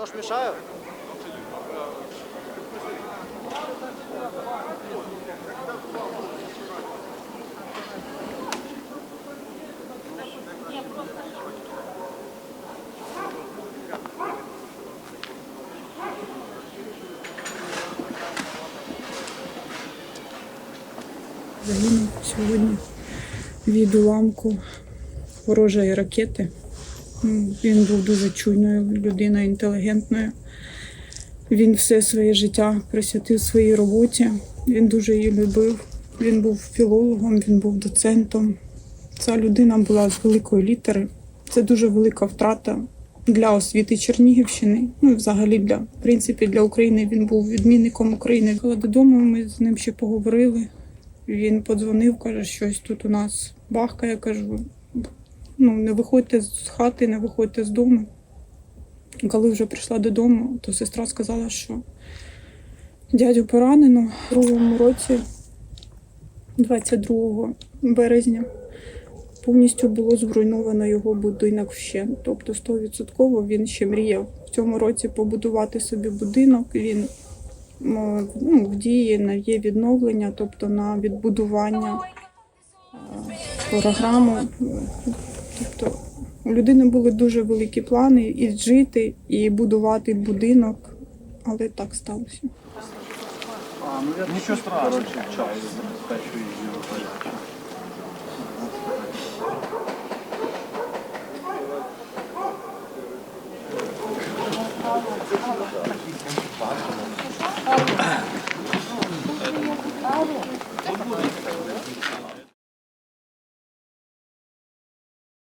Леш, мешаю? Загинув сьогодні від уламку ворожої ракети. Він був дуже чуйною людиною, інтелігентною. Він все своє життя присвятив своїй роботі. Він дуже її любив. Він був філологом, він був доцентом. Ця людина була з великої літери. Це дуже велика втрата для освіти Чернігівщини. Ну і взагалі для в принципі для України. Він був відмінником України. Коли додому ми з ним ще поговорили. Він подзвонив, каже, щось тут у нас бахкає. Кажу, ну не виходьте з хати, не виходьте з дому. Коли вже прийшла додому, то сестра сказала, що дядю поранено в другому році, 22 березня, повністю було зруйновано його будинок вщент. Тобто 100% він ще мріяв в цьому році побудувати собі будинок. Він ну, в дії на є відновлення, тобто на відбудування е, програму. Тобто у людини були дуже великі плани і жити, і будувати будинок, але так сталося. А, ну я нічого страшного.